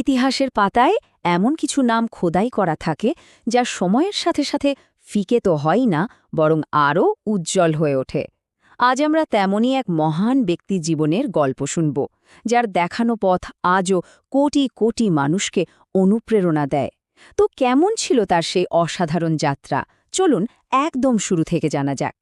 ইতিহাসের পাতায় এমন কিছু নাম খোদাই করা থাকে, যা সময়ের সাথে সাথে ফিকে তো হয় না, বরং আরও উজ্জ্বল হয়ে ওঠে। আজ আমরা তেমনই এক মহান ব্যক্তি জীবনের গল্প শুনব, যার দেখানো পথ আজও কোটি কোটি মানুষকে অনুপ্রেরণা দেয়। তো কেমন ছিল তার সেই অসাধারণ যাত্রা? চলুন একদম শুরু থেকে জানা যাক।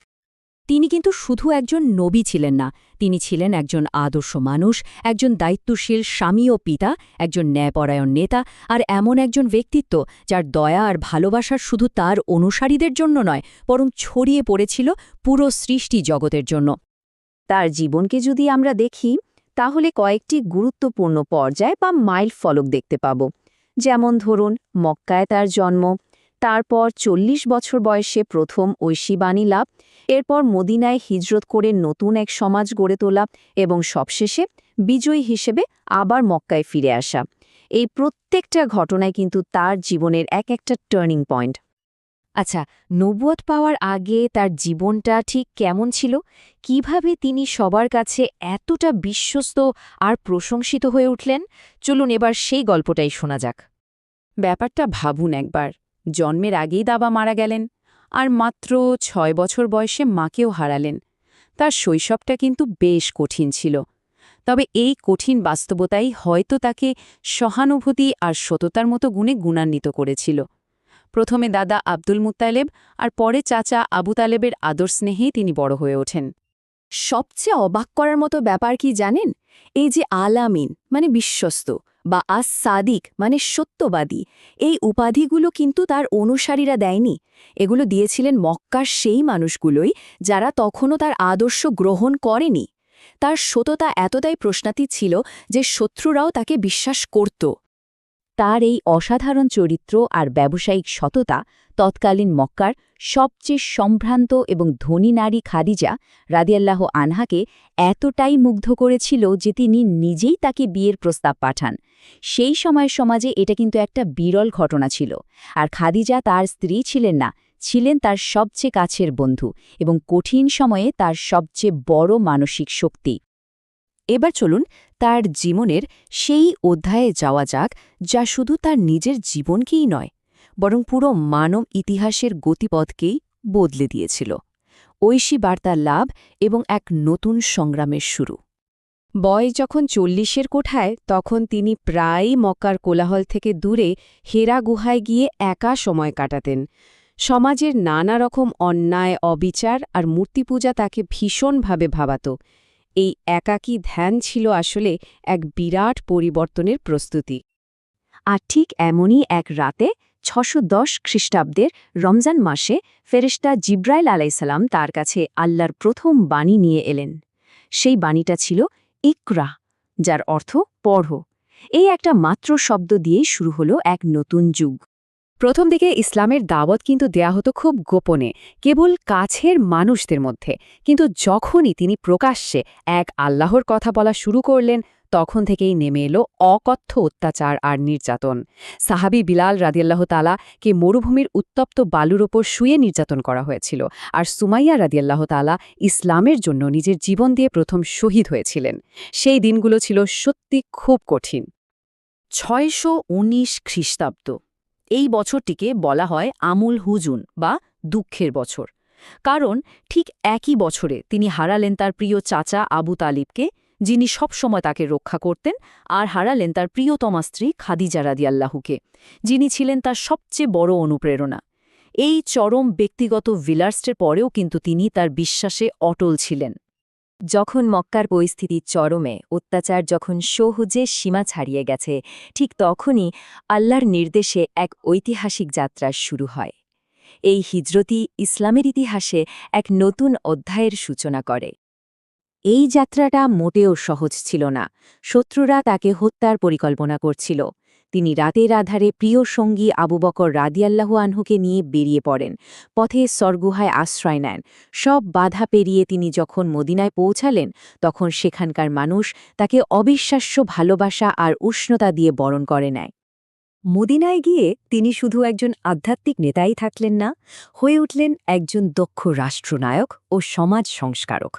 তিনি কিন্তু শুধু একজন নবী ছিলেন না, তিনি ছিলেন একজন আদর্শ মানুষ, একজন দায়িত্বশীল স্বামী ও পিতা, একজন ন্যায়পরায়ণ নেতা আর এমন একজন ব্যক্তিত্ব যার দয়া আর ভালোবাসার শুধু তার অনুসারীদের জন্য নয়, বরং ছড়িয়ে পড়েছিল পুরো সৃষ্টি জগতের জন্য। তার জীবনকে যদি আমরা দেখি, তাহলে কয়েকটি গুরুত্বপূর্ণ পর্যায় বা মাইল ফলক দেখতে পাব। যেমন ধরুন, মক্কায় তার জন্ম তারপর চল্লিশ বছর বয়সে প্রথম ঐশী বাণী লাভ, এরপর মদিনায় হিজরত করে নতুন এক সমাজ গড়ে তোলা এবং সবশেষে বিজয়ী হিসেবে আবার মক্কায় ফিরে আসা। এই প্রত্যেকটা ঘটনায় কিন্তু তার জীবনের এক একটা টার্নিং পয়েন্ট আচ্ছা নবুয়ত পাওয়ার আগে তার জীবনটা ঠিক কেমন ছিল? কীভাবে তিনি সবার কাছে এতটা বিশ্বস্ত আর প্রশংসিত হয়ে উঠলেন? চলুন এবার সেই গল্পটাই শোনা যাক। ব্যাপারটা ভাবুন একবার। জন্মের আগেই দাবা মারা গেলেন আর মাত্র ছয় বছর বয়সে মাকেও হারালেন। তার শৈশবটা কিন্তু বেশ কঠিন ছিল। তবে এই কঠিন বাস্তবতাই হয়তো তাকে সহানুভূতি আর সততার মতো গুণে গুণান্বিত করেছিল। প্রথমে দাদা আব্দুল মুত্তালেব আর পরে চাচা আবু তালেবের আদর স্নেহেই তিনি বড় হয়ে ওঠেন। সবচেয়ে অবাক করার মতো ব্যাপার কি জানেন? এই যে আলামিন মানে বিশ্বস্ত। বা আস সাদিক মানে সত্যবাদী। এই উপাধিগুলো কিন্তু তার অনুসারীরা দেয়নি। এগুলো দিয়েছিলেন মক্কার সেই মানুষগুলোই যারা তখনও তার আদর্শ গ্রহণ করেনি। তার সততা এতটাই প্রশ্নাতীত ছিল যে শত্রুরাও তাকে বিশ্বাস করত। তার এই অসাধারণ চরিত্র আর ব্যবসায়িক সততা তৎকালীন মক্কার সবচেয়ে সম্ভ্রান্ত এবং ধনী নারী খাদিজা রাদিয়াল্লাহ আনহাকে এতটাই মুগ্ধ করেছিল যে তিনি নিজেই তাকে বিয়ের প্রস্তাব পাঠান। সেই সময়ের সমাজে এটা কিন্তু একটা বিরল ঘটনা ছিল। আর খাদিজা তার স্ত্রী ছিলেন না, ছিলেন তার সবচেয়ে কাছের বন্ধু এবং কঠিন সময়ে তার সবচেয়ে বড় মানসিক শক্তি। এবার চলুন তার জীবনের সেই অধ্যায়ে যাওয়া যাক, যা শুধু তার নিজের জীবনকেই নয়, বরং পুরো মানব ইতিহাসের গতিপথকেই বদলে দিয়েছিল। ঐশী বার্তার লাভ এবং এক নতুন সংগ্রামের শুরু। বয় যখন চল্লিশের কোঠায়, তখন তিনি প্রায়ই মক্কার কোলাহল থেকে দূরে, হেরা গুহায় গিয়ে একা সময় কাটাতেন। সমাজের নানা রকম অন্যায়, অবিচার আর মূর্তিপূজা তাকে ভীষণভাবে ভাবাত। এই একাকী ধ্যান ছিল আসলে এক বিরাট পরিবর্তনের প্রস্তুতি। আর ঠিক এমনই এক রাতে ছশো দশ খ্রিস্টাব্দের রমজান মাসে ফেরেশতা জিব্রাইল আলাইসাল্লাম তার কাছে আল্লাহর প্রথম বাণী নিয়ে এলেন। সেই বাণীটা ছিল ইকরা যার অর্থ পড়ো। এই একটা মাত্র শব্দ দিয়েই শুরু হলো এক নতুন যুগ। প্রথম দিকে ইসলামের দাওয়াত কিন্তু দেয়া হতো খুব গোপনে, কেবল কাছের মানুষদের মধ্যে। কিন্তু যখনই তিনি প্রকাশ্যে এক আল্লাহর কথা বলা শুরু করলেন, তখন থেকেই নেমে এলো অকথ্য অত্যাচার আর নির্যাতন। সাহাবি বিলাল রাদিয়াল্লাহ তালা কে মরুভূমির উত্তপ্ত বালুর ওপর শুয়ে নির্যাতন করা হয়েছিল আর সুমাইয়া রাদিয়াল্লাহ তালা ইসলামের জন্য নিজের জীবন দিয়ে প্রথম শহীদ হয়েছিলেন। সেই দিনগুলো ছিল সত্যি খুব কঠিন। ছয়শো উনিশ খ্রিস্টাব্দ। এই বছরটিকে বলা হয় আমুল হুজুন বা দুঃখের বছর। কারণ ঠিক একই বছরে তিনি হারালেন তার প্রিয় চাচা আবু তালিবকে, যিনি সবসময় তাকে রক্ষা করতেন, আর হারালেন তার প্রিয়তমা স্ত্রী খাদিজা রাদিয়াল্লাহুকে, যিনি ছিলেন তার সবচেয়ে বড় অনুপ্রেরণা। এই চরম ব্যক্তিগত ভিলার্সের পরেও কিন্তু তিনি তার বিশ্বাসে অটল ছিলেন। যখন মক্কার পরিস্থিতি চরমে, অত্যাচার যখন সহজে সীমা ছাড়িয়ে গেছে, ঠিক তখনই আল্লাহর নির্দেশে এক ঐতিহাসিক যাত্রা শুরু হয়। এই হিজরতি ইসলামের ইতিহাসে এক নতুন অধ্যায়ের সূচনা করে। এই যাত্রাটা মোটেও সহজ ছিল না। শত্রুরা তাকে হত্যার পরিকল্পনা করছিল। তিনি রাতের আধারে প্রিয় সঙ্গী আবু বকর রাদিয়াল্লাহু আনহুকে নিয়ে বেরিয়ে পড়েন, পথে স্বর্গুহায় আশ্রয় নেন। সব বাধা পেরিয়ে তিনি যখন মদিনায় পৌঁছালেন, তখন সেখানকার মানুষ তাকে অবিশ্বাস্য ভালোবাসা আর উষ্ণতা দিয়ে বরণ করে নেয়। মদিনায় গিয়ে তিনি শুধু একজন আধ্যাত্মিক নেতাই থাকলেন না, হয়ে উঠলেন একজন দক্ষ রাষ্ট্রনায়ক ও সমাজ সংস্কারক।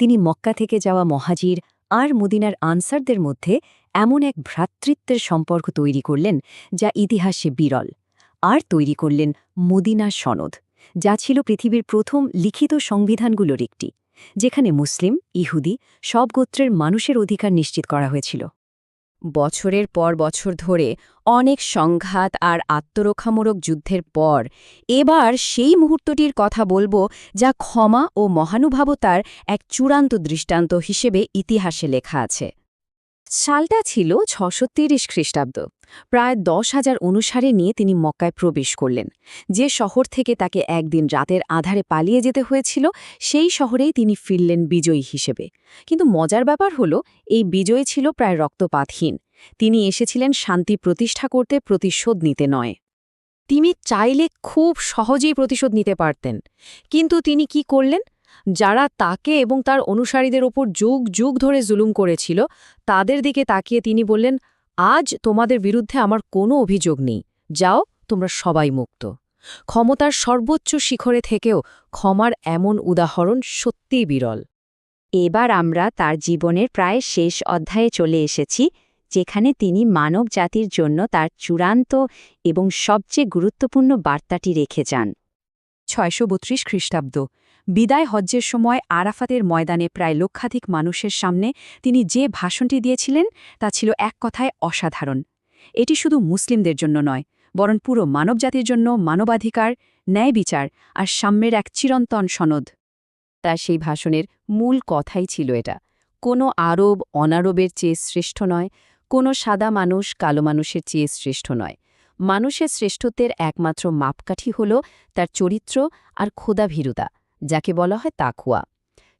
তিনি মক্কা থেকে যাওয়া মহাজির আর মদিনার আনসারদের মধ্যে এমন এক ভ্রাতৃত্বের সম্পর্ক তৈরি করলেন যা ইতিহাসে বিরল। আর তৈরি করলেন মদিনা সনদ, যা ছিল পৃথিবীর প্রথম লিখিত সংবিধানগুলোর একটি, যেখানে মুসলিম, ইহুদি সব গোত্রের মানুষের অধিকার নিশ্চিত করা হয়েছিল। বছরের পর বছর ধরে অনেক সংঘাত আর আত্মরক্ষামূলক যুদ্ধের পর এবার সেই মুহূর্তটির কথা বলব যা ক্ষমা ও মহানুভাবতার এক চূড়ান্ত দৃষ্টান্ত হিসেবে ইতিহাসে লেখা আছে। সালটা ছিল ছশো তিরিশ খ্রিস্টাব্দ। প্রায় দশ হাজার অনুসারে নিয়ে তিনি মক্কায় প্রবেশ করলেন। যে শহর থেকে তাকে একদিন রাতের আধারে পালিয়ে যেতে হয়েছিল, সেই শহরেই তিনি ফিরলেন বিজয়ী হিসেবে। কিন্তু মজার ব্যাপার হল, এই বিজয় ছিল প্রায় রক্তপাতহীন। তিনি এসেছিলেন শান্তি প্রতিষ্ঠা করতে প্রতিশোধ নিতে নয়। তিনি চাইলে খুব সহজেই প্রতিশোধ নিতে পারতেন। কিন্তু তিনি কি করলেন? যারা তাকে এবং তার অনুসারীদের ওপর যুগ যুগ ধরে জুলুম করেছিল, তাদের দিকে তাকিয়ে তিনি বললেন, আজ তোমাদের বিরুদ্ধে আমার কোনো অভিযোগ নেই। যাও, তোমরা সবাই মুক্ত। ক্ষমতার সর্বোচ্চ শিখরে থেকেও ক্ষমার এমন উদাহরণ সত্যিই বিরল। এবার আমরা তার জীবনের প্রায় শেষ অধ্যায়ে চলে এসেছি, যেখানে তিনি মানব জাতির জন্য তার চূড়ান্ত এবং সবচেয়ে গুরুত্বপূর্ণ বার্তাটি রেখে যান। ছয়শো বত্রিশ খ্রিস্টাব্দ বিদায় হজ্জের সময় আরাফাতের ময়দানে প্রায় লক্ষাধিক মানুষের সামনে তিনি যে ভাষণটি দিয়েছিলেন তা ছিল এক কথায় অসাধারণ। এটি শুধু মুসলিমদের জন্য নয়, বরং পুরো মানবজাতির জন্য মানবাধিকার, ন্যায় বিচার আর সাম্যের এক চিরন্তন সনদ। তার সেই ভাষণের মূল কথাই ছিল এটা, কোনো আরব অনারবের চেয়ে শ্রেষ্ঠ নয়, কোনো সাদা মানুষ কালো মানুষের চেয়ে শ্রেষ্ঠ নয়। মানুষের শ্রেষ্ঠত্বের একমাত্র মাপকাঠি হল তার চরিত্র আর ক্ষোধাভীরুতা যাকে বলা হয় তাকুয়া।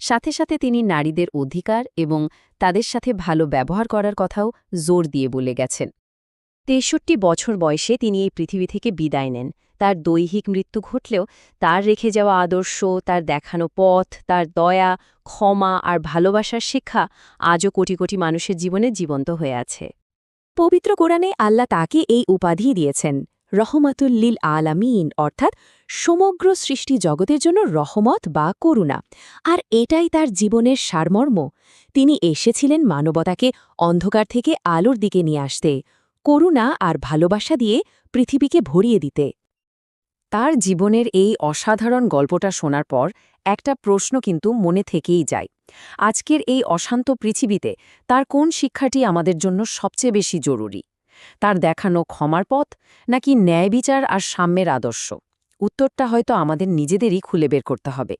সাথে সাথে তিনি নারীদের অধিকার এবং তাদের সাথে ভালো ব্যবহার করার কথাও জোর দিয়ে বলে গেছেন। তেষট্টি বছর বয়সে তিনি এই পৃথিবী থেকে বিদায় নেন। তার দৈহিক মৃত্যু ঘটলেও তার রেখে যাওয়া আদর্শ, তার দেখানো পথ, তার দয়া, ক্ষমা আর ভালোবাসার শিক্ষা আজও কোটি কোটি মানুষের জীবনে জীবন্ত হয়ে আছে। পবিত্র কোরআনে আল্লাহ তাকে এই উপাধি দিয়েছেন। রহমাতুল্লিল আলামিন, অর্থাৎ সমগ্র সৃষ্টি জগতের জন্য রহমত বা করুণা। আর এটাই তার জীবনের সারমর্ম। তিনি এসেছিলেন মানবতাকে অন্ধকার থেকে আলোর দিকে নিয়ে আসতে, করুণা আর ভালোবাসা দিয়ে পৃথিবীকে ভরিয়ে দিতে। তার জীবনের এই অসাধারণ গল্পটা শোনার পর একটা প্রশ্ন কিন্তু মনে থেকেই যায়। আজকের এই অশান্ত পৃথিবীতে তার কোন শিক্ষাটি আমাদের জন্য সবচেয়ে বেশি জরুরি? তার দেখানো ক্ষমার পথ নাকি ন্যায় বিচার আর সাম্যের আদর্শ? উত্তরটা হয়তো আমাদের নিজেদেরই খুলে বের করতে হবে।